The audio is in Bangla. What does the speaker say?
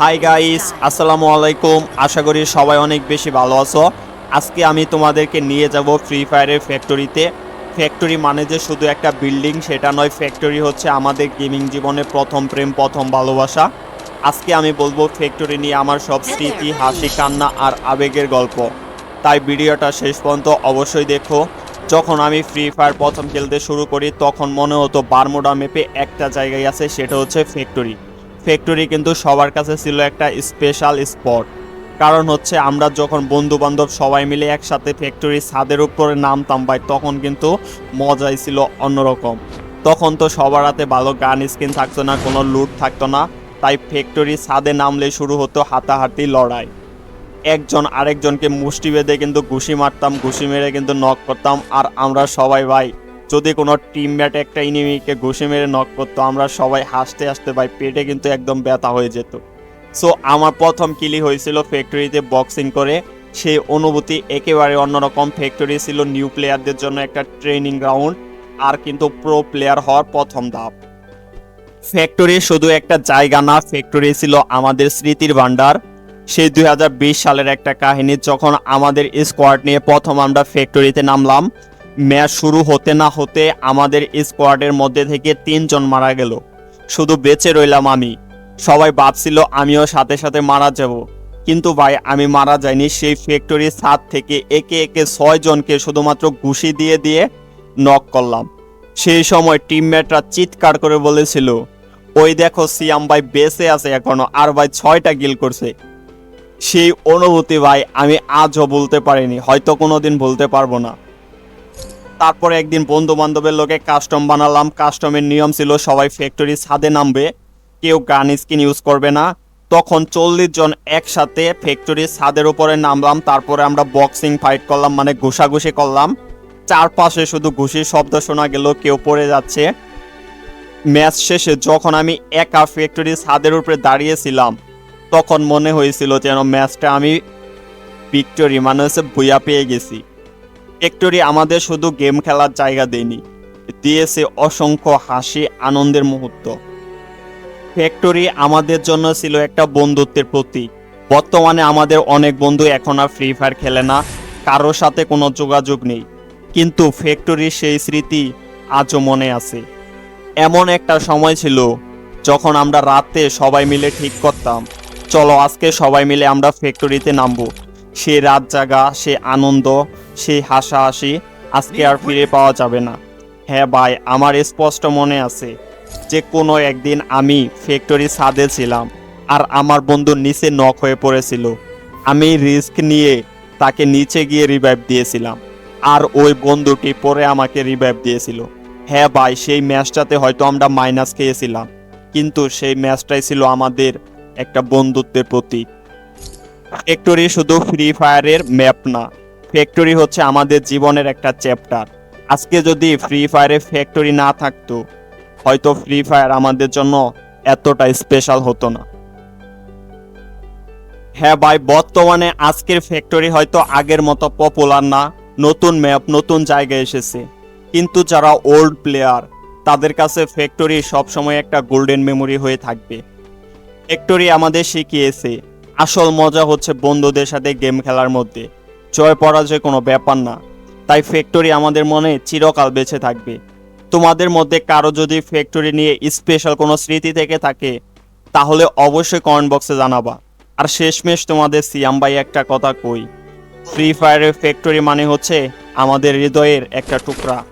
হাই গাইস আসসালামু আলাইকুম আশা করি সবাই অনেক বেশি ভালো আছো। আজকে আমি তোমাদেরকে নিয়ে যাব ফ্রি ফায়ারের ফ্যাক্টরিতে ফ্যাক্টরি মানে যে শুধু একটা বিল্ডিং সেটা নয় ফ্যাক্টরি হচ্ছে আমাদের গেমিং জীবনে প্রথম প্রেম প্রথম ভালোবাসা। আজকে আমি বলব ফ্যাক্টরি নিয়ে আমার সব স্মৃতি হাসি কান্না আর আবেগের গল্প। তাই ভিডিওটা শেষ পর্যন্ত অবশ্যই দেখো। যখন আমি ফ্রি ফায়ার প্রথম খেলতে শুরু করি তখন মনে হতো বারমোডা মেপে একটা জায়গায় আছে সেটা হচ্ছে ফ্যাক্টরি ফ্যাক্টরি কিন্তু সবার কাছে ছিল একটা স্পেশাল স্পট কারণ হচ্ছে আমরা যখন বন্ধু বান্ধব সবাই মিলে একসাথে ফ্যাক্টরি ছাদের উপরে নামতাম ভাই, তখন কিন্তু মজাই ছিল অন্যরকম। তখন তো সবার হাতে ভালো গান স্কিন থাকতো না, কোনো লুট থাকতো না। তাই ফ্যাক্টরি ছাদে নামলে শুরু হতো হাতাহাতি লড়াই। একজন আরেকজনকে মুষ্টি বেঁধে কিন্তু ঘুষি মারতাম, ঘুষি মেরে কিন্তু নক করতাম। আর আমরা সবাই ভাই যদি কোনো টিমমেট একটা ইনিমিকে ঘুষি মেরে নক করতো, আমরা সবাই হাসতে হাসতে ভাই পেটে কিন্তু একদম ব্যথা হয়ে যেত। সো আমার প্রথম কিলি হয়েছিল ফ্যাক্টরিতে বক্সিং করে। সেই অনুভূতি একেবারে অন্যরকম। ফ্যাক্টরি ছিল নিউ প্লেয়ারদের জন্য একটা ট্রেনিং গ্রাউন্ড আর কিন্তু প্রো প্লেয়ার হওয়ার প্রথম ধাপ। ফ্যাক্টরি শুধু একটা জায়গা না ফ্যাক্টরি ছিল আমাদের স্মৃতির ভান্ডার সেই দুই হাজার বিশ সালের একটা কাহিনী, যখন আমাদের স্কোয়াড নিয়ে প্রথম আমরা ফ্যাক্টরিতে নামলাম। ম্যাচ শুরু হতে না হতে আমাদের স্কোয়াডের মধ্যে থেকে তিনজন মারা গেল। শুধু বেঁচে রইলাম আমি। সবাই ভাবছিল আমিও সাথে সাথে মারা যাব। কিন্তু ভাই, আমি মারা যাইনি। সেই ফ্যাক্টরির ছাদ থেকে একে একে ছয় জনকে শুধুমাত্র ঘুষি দিয়ে দিয়ে নক করলাম। সেই সময় টিমমেটরা চিৎকার করে বলেছিল, ওই দেখো, সিয়াম ভাই বেঁচে আছে এখনও, আর ভাই ছয়টা গিল করছে। সেই অনুভূতি ভাই, আমি আজও বলতে পারিনি। হয়তো কোনোদিন বলতে পারব না। তারপরে একদিন বন্ধু বান্ধবের লোকে কাস্টম বানালাম। কাস্টমের নিয়ম ছিল সবাই ফ্যাক্টরি ছাদে নামবে, কেউ গান স্কিন ইউজ করবে না। তখন চল্লিশ জন একসাথে ফ্যাক্টরির ছাদের উপরে নামলাম, তারপরে আমরা বক্সিং ফাইট করলাম মানে ঘুষাঘুষি করলাম। চারপাশে শুধু ঘুষির শব্দ শোনা গেল, কেউ পড়ে যাচ্ছে। ম্যাচ শেষে যখন আমি একা ফ্যাক্টরির ছাদের উপরে দাঁড়িয়েছিলাম, তখন মনে হয়েছিল যেন ম্যাচটা আমি ভিক্টোরি মানে হচ্ছে ভুয়া পেয়ে গেছি। ফ্যাক্টরি আমাদের শুধু গেম খেলার জায়গা দেয়নি, দিয়েছে অসংখ্য হাসি, আনন্দের মুহূর্ত। ফ্যাক্টরি আমাদের জন্য ছিল একটা বন্ধুত্বের প্রতীক। বর্তমানে আমাদের অনেক বন্ধু এখন আর ফ্রি ফায়ার খেলে না, কারোর সাথে কোনো যোগাযোগ নেই। কিন্তু ফ্যাক্টরির সেই স্মৃতি আজও মনে আছে। এমন একটা সময় ছিল যখন আমরা রাতে সবাই মিলে ঠিক করতাম, চলো আজকে সবাই মিলে আমরা ফ্যাক্টরিতে নামবো। সে রাত জাগা, সে আনন্দ সেই হাসাহাসি, আজকে আর ফিরে পাওয়া যাবে না। হ্যাঁ ভাই, আমার স্পষ্ট মনে আছে যে কোনো একদিন আমি ফ্যাক্টরি ছাদে ছিলাম আর আমার বন্ধু নিচে নক হয়ে পড়েছিল। আমি রিস্ক নিয়ে তাকে নিচে গিয়ে রিভাইভ দিয়েছিলাম আর ওই বন্ধুটি পরে আমাকে রিভাইভ দিয়েছিল। হ্যাঁ ভাই, সেই ম্যাচটাতে হয়তো আমরা মাইনাস খেয়েছিলাম, কিন্তু সেই ম্যাচটাই ছিল আমাদের একটা বন্ধুত্বের প্রতীক। ফ্যাক্টরি শুধু ফ্রি ফায়ারের ম্যাপ না ফ্যাক্টরি হচ্ছে আমাদের জীবনের একটা চ্যাপ্টার আজকে যদি ফ্রি ফায়ারে ফ্যাক্টরি না থাকতো, হয়তো ফ্রি ফায়ার আমাদের জন্য এতটা স্পেশাল হতো না। হ্যাঁ ভাই, বর্তমানে আজকের ফ্যাক্টরি হয়তো আগের মতো পপুলার না, নতুন ম্যাপ নতুন জায়গায় এসেছে। কিন্তু যারা ওল্ড প্লেয়ার তাদের কাছে ফ্যাক্টরি সবসময় একটা গোল্ডেন মেমোরি হয়ে থাকবে। ফ্যাক্টরি আমাদের শিখিয়েছে আসল মজা হচ্ছে বন্ধুদের সাথে গেম খেলার মধ্যে। জয় পরাজয় কোনো ব্যাপার না। তাই ফ্যাক্টরি আমাদের মনে চিরকাল বেঁচে থাকবে। তোমাদের মধ্যে কারও যদি ফ্যাক্টরি নিয়ে স্পেশাল কোনো স্মৃতি থেকে থাকে, তাহলে অবশ্যই কমেন্ট বক্সে জানাবা। আর শেষমেশ তোমাদের সিয়াম ভাই একটা কথা কই। ফ্রি ফায়ারের ফ্যাক্টরি মানে হচ্ছে আমাদের হৃদয়ের একটা টুকরা।